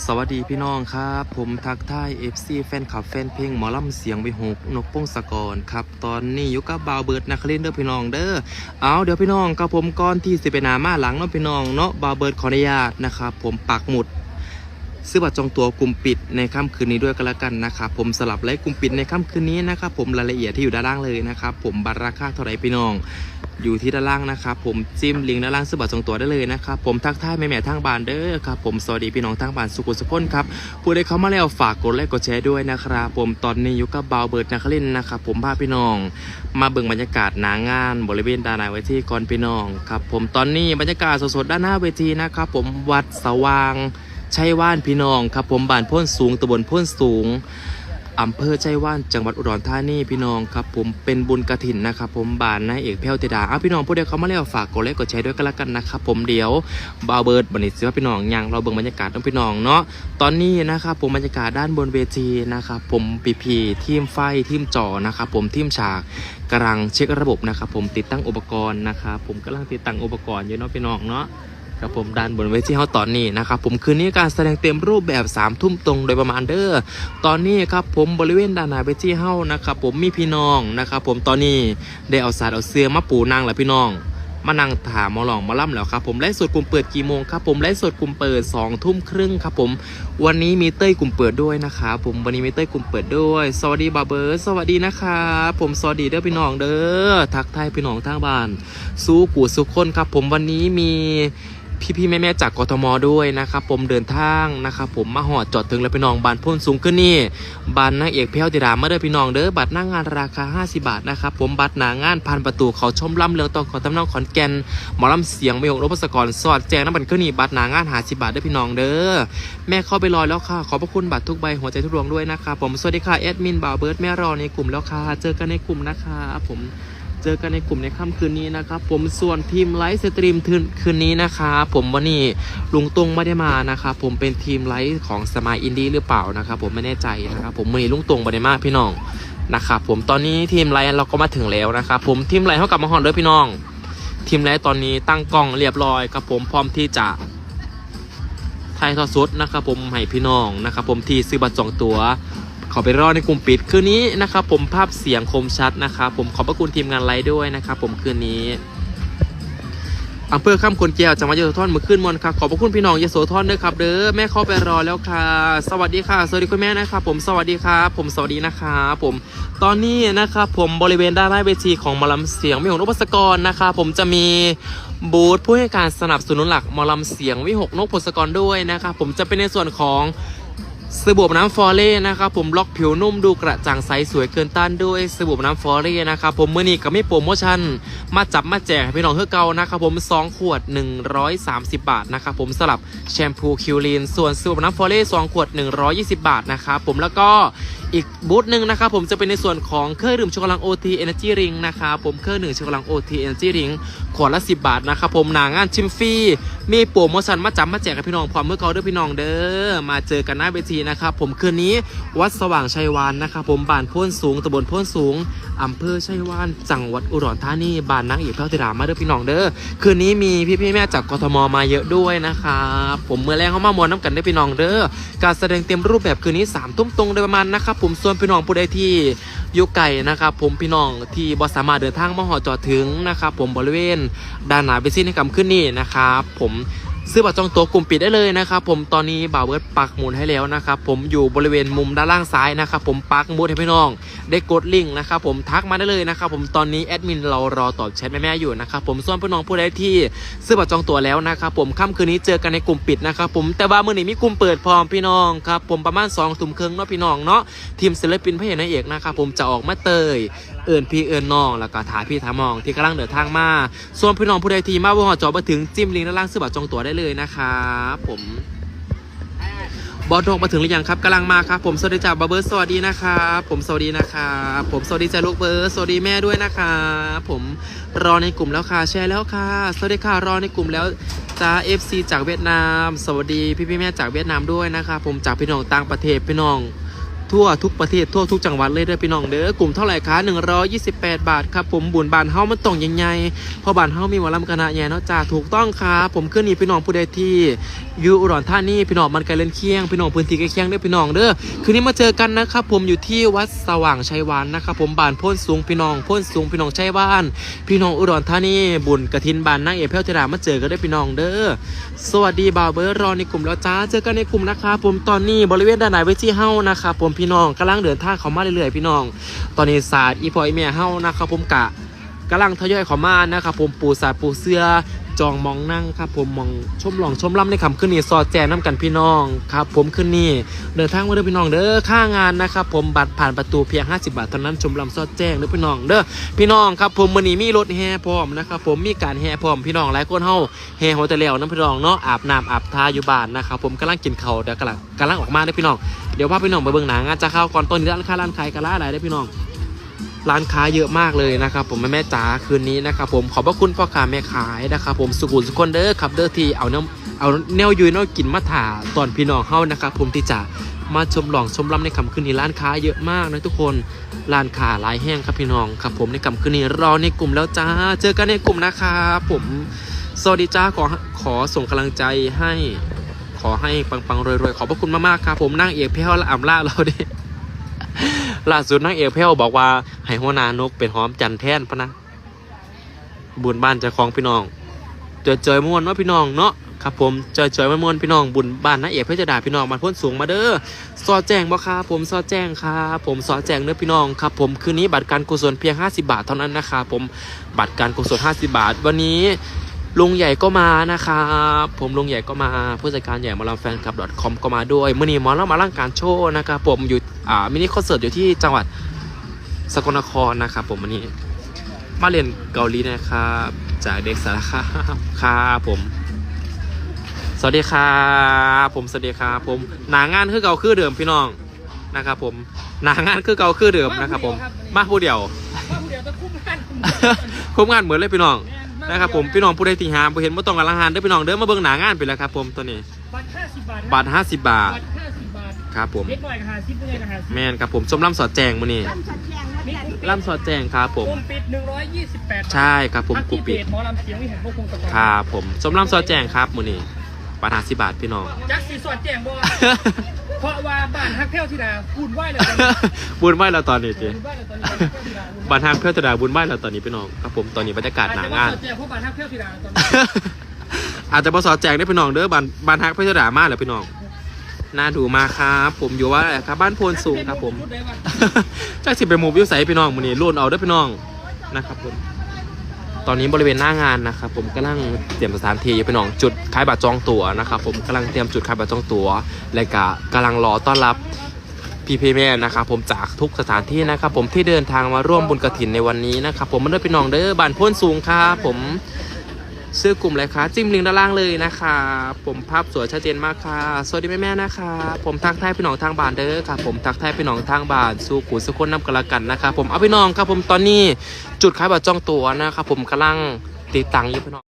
สวัสดีพี่น้องครับ ผมทักทาย FC แฟนคลับแฟนเพลงหมอลำเสียงวิหกนกพงศกรครับ ตอนนี้อยู่กับบาวเบิร์ดนักเล่นเด้อพี่น้องเด้อเอาเดี๋ยวพี่น้องกับผมก่อนที่สิไปหนามาหลังเนาะพี่น้องเนาะบาวเบิร์ดขออนุญาตนะครับผมปักหมุด ซื้อบัตรจองตั๋วกลุ่มปิดในค่ำคืนนี้ด้วยกันละกันนะครับผมสลับไลฟ์กลุ่มปิดในค่ำคืนนี้นะครับผมรายละเอียดที่อยู่ด้านล่างเลยนะครับผมบัตรราคาเท่าไหร่พี่น้อง อยู่ที่ด้านล่างนะครับผมจิ้มลิงก์ด้านล่างซื้อบัตรจองตั๋วได้เลยนะครับผมทักทายแม่แม่ๆทางบ้านเด้อครับผมสวัสดีพี่น้องทางบ้านสุขุสุขนครับผู้ใดเข้ามาแล้วฝากกดไลค์กดแชร์ด้วยนะครับผมตอนนี้อยู่กับบาวเบิร์ดนักเล่นนะครับผมพาพี่น้อง มาเบิ่งบรรยากาศหนางาน บริเวณด้านหน้าเวทีก่อนพี่น้องครับผมตอนนี้บรรยากาศสดๆด้านหน้าเวทีนะครับผมวัดสว่าง ชัยว่านพี่น้องครับผมบ้านพ้นสูงตำบลพ้นสูงอำเภอชัยว่านจังหวัดอุดรธานีพี่น้องครับผมเป็นบุญกระถินนะครับผมบ้านนายเอกแพ้วเตดาอ้าวพี่น้องผู้ใดเขามาแล้วฝากกดไลค์กดแชร์ด้วยกันละกันนะครับผมเดี๋ยวบาวเบิร์ดบันนี้สิว่าพี่น้องยังเราเบิ่งบรรยากาศต้องพี่น้องเนาะตอนนี้นะครับผมบรรยากาศด้านบนเวทีนะครับผมปีพีทีมไฟทีมจอนะครับผมทีมฉากกำลังเช็คระบบนะครับผมติดตั้งอุปกรณ์นะครับผมกำลังติดตั้งอุปกรณ์อยู่เนาะพี่น้องเนาะ ครับผมด้านบนเวทีเขาตอนนี้นะครับผมคืนนี้การแสดงเต็มรูปแบบ3ามทุ่มตรงโดยประมาณเด้อตอนนี้ครับผมบริเวณด้านหน้าเวทีเฮานะครับผมมีพี่น้องนะครับผมตอนนี้ได้เอาสาดเอาเสื้อมาปูนางแล้วพี่น้องมานั่งถามมอหลองมาล่ำแล้วครับผมไลฟ์สดกลุ่มเปิดกี่โมงครับผมไลฟ์สดกลุ่มเปิด2องทุ่มครึ่งครับผมวันนี้มีเต้ยกลุ่มเปิดด้วยนะครับผมวันนี้มีเต้ยกลุ่มเปิดด้วย สวัสดีบาเบิร์สวัสดีนะครับผมสวัสดีเด้อพี่น้องเด้อทักทายพี่น้องทางบ้าน สู้กูสุขคนครับผมวันนี้มี พี่ๆแม่ๆจากกทมด้วยนะครับผมเดินทางนะครับผมมาหอดจอดถึงแล้วพี่น้องบานพ่นสูงขึ้นนี่บานนางเอกเพียวติดามาเด้อพี่น้องเด้อบัตรหน้างานราคา 50 บาทนะครับผมบัตรหนางานพันประตูเขาชมล่ำเรืองตองขอตำนองขอนแก่นหมอลำเสียงไม่ยงรบศกรสอดแจงน้ำบัตรขึ้นนี่บัตรหนางานหาสิบาทเด้อพี่น้องเด้อแม่เข้าไปรอแล้วค่ะ ขอบพระคุณบัตรทุกใบหัวใจทุกดวงด้วยนะครับผมสวัสดีค่ะแอดมินบ่าวเบิร์ดแม่รอในกลุ่มแล้วค่ะเจอกันในกลุ่มนะคะผม เจอกันในกลุ่มในค่ำคืนนี้นะครับ ผมส่วนทีมไลฟ์สตรีมคืนนี้นะครับผมวันนี้ลุงตรงไม่ได้มานะครับผมเป็นทีมไลฟ์ของสมายอินดี้หรือเปล่านะครับผมไม่แน่ใจนะครับผมวันนี้ลุงตรงไม่ได้มาพี่น้องนะครับผมตอนนี้ทีมไลฟ์เราก็มาถึงแล้วนะครับผมทีมไลฟ์เขากลับมาฮอนเด้อพี่น้อง ทีมไลฟ์ตอนนี้ตั้งกล้องเรียบร้อยครับผมพร้อมที่จะถ่ายทอดสดนะครับผมให้พี่น้องนะครับผมที่ซื้อบัตรจองตัว ขอไปรอในกลุ่มปิดคืนนี้นะครับผมภาพเสียงคมชัดนะครับผมขอบพระคุณทีมงานไลฟ์ด้วยนะครับผมคืนนี้อำเภอข้ามคนแก้วจังหวัดยโสธรมือขึ้นมนครับขอบพระคุณพี่น้องยโสธรด้วยครับเด้อแม่เข้าไปรอแล้วค่ะ สวัสดีค่ะ สวัสดีคุณแม่นะครับผมสวัสดีครับผมสวัสดีนะครับผมตอนนี้นะครับผมบริเวณด้านหน้าเวทีของมอลำเสียงไม่ของนพศกรนะครับผมจะมีบูธผู้ให้การสนับสนุนหลักมอลำเสียงวิหกนกพศกรด้วยนะครับผมจะเป็นในส่วนของ สบู่น้ำฟอเล่นะครับผมล็อกผิวนุ่มดูกระจ่างใสสวยเกินต้านด้วยสบู่น้ำฟอเล่นะครับผมเมื่อนี้ก็ไม่โปรโมชั่น มาจับมาแจกพี่น้องเพื่อเก่านะครับผม 2 ขวด 130 บาทนะครับผมสลับแชมพูคิวลีนส่วนสบู่น้ำฟอเล่2ขวด 120 บาทนะครับผมแล้วก็ อีกบูธหนึ่งนะครับผมจะเป็นในส่วนของเครื่องดื่มชูกำลัง OT Energy Ring นะครับผมเครื่องดื่มชูกำลัง OT Energy Ring ขวดละ 10 บาทนะครับผมหนางานชิมฟรีมีโปรโมชั่นมาจับมาแจกกับพี่น้องพร้อมเมื่อก่าด้วยพี่น้องเด้อมาเจอกันหน้าเวทีนะครับผมคืนนี้วัดสว่างชัยวานนะครับผมบ้านพ้นสูงตำบลพ้นสูงอำเภอชัยวานจังหวัดอุดรธานีบ้านนางเอกแพ้วติรามาเด้อพี่น้องเด้อคืนนี้มีพี่พี่ๆแม่จากกทมมาเยอะด้วยนะครับผมเมื่อแรงเข้ามามวนน้ำกันได้พี่น้องเด้อการแสดงเต็มรูปแบบคืนนี้สามทุ่มตรงโดยประมาณนะครับผมส่วนพี่น้องผู้ใดที่ยู่ไกลนะครับผมพี่น้องที่บ่สามารถเดินทางมาหอจอดถึงนะครับผมบริเวณด้านหน้าเวทีในกำขึ้นนี่นะครับผม ซื้อบัตรจองตั๋วกลุ่มปิดได้เลยนะครับผมตอนนี้บ่าวเบิร์ดปักหมุนให้แล้วนะครับผมอยู่บริเวณมุมด้านล่างซ้ายนะครับผมปักหมุดให้พี่น้อง ได้กดลิงก์นะครับผมทักมาได้เลยนะครับผมตอนนี้แอดมินเรารอตอบแชทแม่ๆอยู่นะครับผมส่วนพี่น้องผู้ใดที่ซื้อบัตรจองตั๋วแล้วนะครับผมค่ำคืนนี้เจอกันในกลุ่มปิดนะครับผมแต่ว่ามื่อนี้มีกลุ่มเปิดพร้อมพี่น้องครับผมประมาณ2องทุ่มครึ่งเนาะพี่น้องเนาะทีมศิลปินพระเอกนางเอกนะครับผมจะออกมาเตย เอิญพี่เอิญน้องแล้วก็ถาพี่ถามองที่กำลังเดินทางมาส่วนพี่น้องผู้ใดที่มาว่าหอจอมาถึงจิ้มลิงก์ด้านล่างซื้อบัตรจองตั๋วได้เลยนะครับผมบอลทองมาถึงหรือยังครับกำลังมาครับผมสวัสดีจากบาเบิร์สวัสดีนะครับผมสวัสดีนะครับผมสวัสดีจากลูกเบิร์สวัสดีแม่ด้วยนะครับผมรอในกลุ่มแล้วค่ะแชร์แล้วค่ะ สวัสดีค่ะรอในกลุ่มแล้วจ้า FC จากเวียดนาม สวัสดีพี่พี่แม่จากเวียดนามด้วยนะครับผมจากพี่น้องต่างประเทศพี่น้อง ทั่วทุกประเทศทั่วทุกจังหวัดเลยเด้อพี่น้องเด้อกลุ่มเท่าไหร่คะ128 บาทครับผมบุญบานเฮามันต้องใหญ่ๆเพราะบานเฮามีหมอลำคณะใหญ่เนาะจ้าถูกต้องครับผมขึ้นนี่พี่น้องผู้ใดที่อยู่อุดรธานีพี่น้องมันไกลเล่นเคียงพี่น้องพื้นที่ใกล้เคียงเด้อพี่น้องเด้อคืนนี้มาเจอกันนะครับผมอยู่ที่วัดสว่างชัยวานนะครับผมบานพ้นสูงพี่น้องพ้นสูงพี่น้องชัยวานพี่น้องอุดรธานีบุญกระถินบานนางเอกแพ้วธิดามาเจอกันได้อพี่น้องเด้อสวัสดีบ่าวเบิร์รอในกลุ่มแล้วจ้าเจอกันในกลุ่มนะครับผมตอนนี้บริเวณด้านไหนเวทีเฮานะครับผมพี่น้องกำลังเดินทางเข้ามาเรื่อยๆพี่น้อง ตอนนี้ศาสตร์อีพออีเมียเฮานะครับผมกะกำลังทยอยเข้ามานะครับผมปูศาสตร์ปูเสื้อจองมองนั่งครับผมมองชมหลองชมล่ำในคำขึ้นนี่ซอแจงน้ำกันพี่น้องครับผมขึ้นนี่เดินทางมาเด้อพี่น้องเด้อค่างานนะครับผมบัตรผ่านประตูเพียง 50 บาทเท่านั้นชมลำซอแจ้งเด้อพี่น้องเด้อพี่น้องครับผมวันนี้มีรถแห่พร้อมนะครับผมมีการแห่พร้อมพี่น้องหลายคนเฮาแห่หัวตะแล้วน้ำพี่น้องเนาะอาบน้ำอาบทาอยู่บ้านนะครับผมกำลังกินข้าเดี๋ยวกำลังกำลังออกมาเด้อพี่น้อง เดี๋ยวพาพี่น้องไปเบิ่งหนังงานจะเข้าก่อนต้นร้านค้าร้านขายกะลาอะไรเด้พี่น้อง ร้านค้าเยอะมากเลยนะครับผมแม่แม่จ๋าคืนนี้นะครับผมขอบพระคุณพ่อค้าแม่ขายนะครับผมสุขุมสุคนเด้อครับเด้อที่เอาเนวเอาแนวยุยแนวกินมาถ่าตอนพี่น้องเฮานะครับผมที่จะมาชมหลองชมลำในคำคืนนี้ร้านค้าเยอะมากนะทุกคนร้านค้าลายแห้งครับพี่น้องครับผมในคำคืนนี้รอในกลุ่มแล้วจ้าเจอกันในกลุ่มนะครับผมสวัสดีจ้าขอขอส่งกำลังใจให้ ขอให้ปังๆรวยๆ ขอบพระคุณมากๆครับ ผมนั่งเอกเพียวและอ่ำล่าเราด้ล่าสุดนางเอกเพลบอกว่าให้หัวนานกเป็นหอมจันทร์แทนพะนะบุญบ้านจะของพี่น้องเจอเจอม่วนเนาะพี่น้องเนาะครับผมเจอเจอม่วนพี่น้องบุญบ้านนางเอกเพชรจะด่าพี่น้องมันพ้นสูงมาเด้อซอแจ้งบ่ครับผมซอแจ้งครับผมซอแจ้งเด้อพี่น้องครับผมคืนนี้บัตรการกุศลเพียง 50 บาทเท่านั้นนะครับผมบัตรการกุศล50 บาท วันนี้ ลุงใหญ่ก็มานะครับผมลุงใหญ่ก็มาผู้จัดการใหญ่หมอลำแฟนคลับ .com ก็มาด้วยมื่อนี้หมอลำมาร่างการโชว์นะครับผมอยู่อ่ามินิคอนเสิร์ตอยู่ที่จังหวัดสกลนครนะครับผมวันนี้มาเรียนเกาหลีนะครับจากเด็กสารคามครับผม สวัสดีครับผมสวัสดีครับผมหนางานคือเก่าคือเดิมพี่น้องนะครับผมหนางานคือเก่าคือเดิมนะครับผมมาผู้เดียวว่าผู้เดียวจะคุ้มกันคุ้มงานเหมือนเลยพี่น้อง นะครับผมพี่น้องผู้ใดที่หาบ่เห็นบ่ต้องกำลังหานเด้อพี่น้องเด้อมาเบิ่งหนางานไปแล้วครับผมตัวนี้บัตร50 บาทบาท50 บาท บัตร50 บาทครับผม เล็กหน่อยก็หาซิปเลยก็หาซิปแม่นครับผมชมล่ำสอดแจงมื้อนี้ล่ำสัดแจงว่าจันทร์ล่ำสอดแจงครับผมกลุ่มปิด 128ใช่ครับผมทักกลุ่ที่มเพปิดจหมอลำเสียงวิหารพวกคงตะกอนครับผมชมล่ำสอดแจงครับมื้อนี้บาท50บาทพี่น้อง จักสีสอดแจ้งบ่ เพราะว่าบ้านฮักแพ้วที่ดาพูดไหวเลยตอนนี้ บุญไหว้แล้วตอนนี้จิพูดไหวเลยตอนนี้บ้านฮักแพ้วธิดา บานฮักเพื่อตดาบุญไหว้แล้วตอนนี้พี่น้องครับผมตอนนี้บรรยากาศหนางานอจจะว่สอดแจ้งเพราะบ้านฮักแพ้วที่ดาตอนนี้อาจจะบ่สอดแจงได้อพี่น้องเด้อบานบานฮักเพื่อตดามาแล้วพี่น้องน่าดูมากครับ ผมอยู่ว่าอะไรครับบ้านโพนสูงครับผม พูดได้ว่าจ้าสิไปหมูวิวใสพี่น้องมื้อนี้รุ่นเอาเด้อพี่น้องนะครับผมตอนนี้บริเวณหน้างานนะครับผมกำลังเตรียมสถานที่อยู่พี่น้องจุดขายบัตรจองตั๋วนะครับผมกำลังเตรียมจุดขายบัตรจองตั๋วและก็กำลังรอต้อนรับ พี่พีแม่นะครับผมจากทุกสถานที่นะครับผมที่เดินทางมาร่วมบุญกระถินในวันนี้นะครับผมมาด้วยพี่น้องเด้อบ้านพ้นสูงครับผมซื้อกลุ่มเลยครับจิ้มลิงก์ด้านล่างเลยนะครับผมภาพสวยชัดเจนมากค่ะสวัสดีแม่ๆนะครับผมทักทายพี่น้องทางบ้านเด้อครับผมทักทายพี่น้องทางบ้านสู่กูสุคนน้ำกันละกันนะครับผมเอาพี่น้องครับผมตอนนี้จุดขายบัตรจองตั๋วนะครับผมกำลังติดตังอยู่พี่น้อง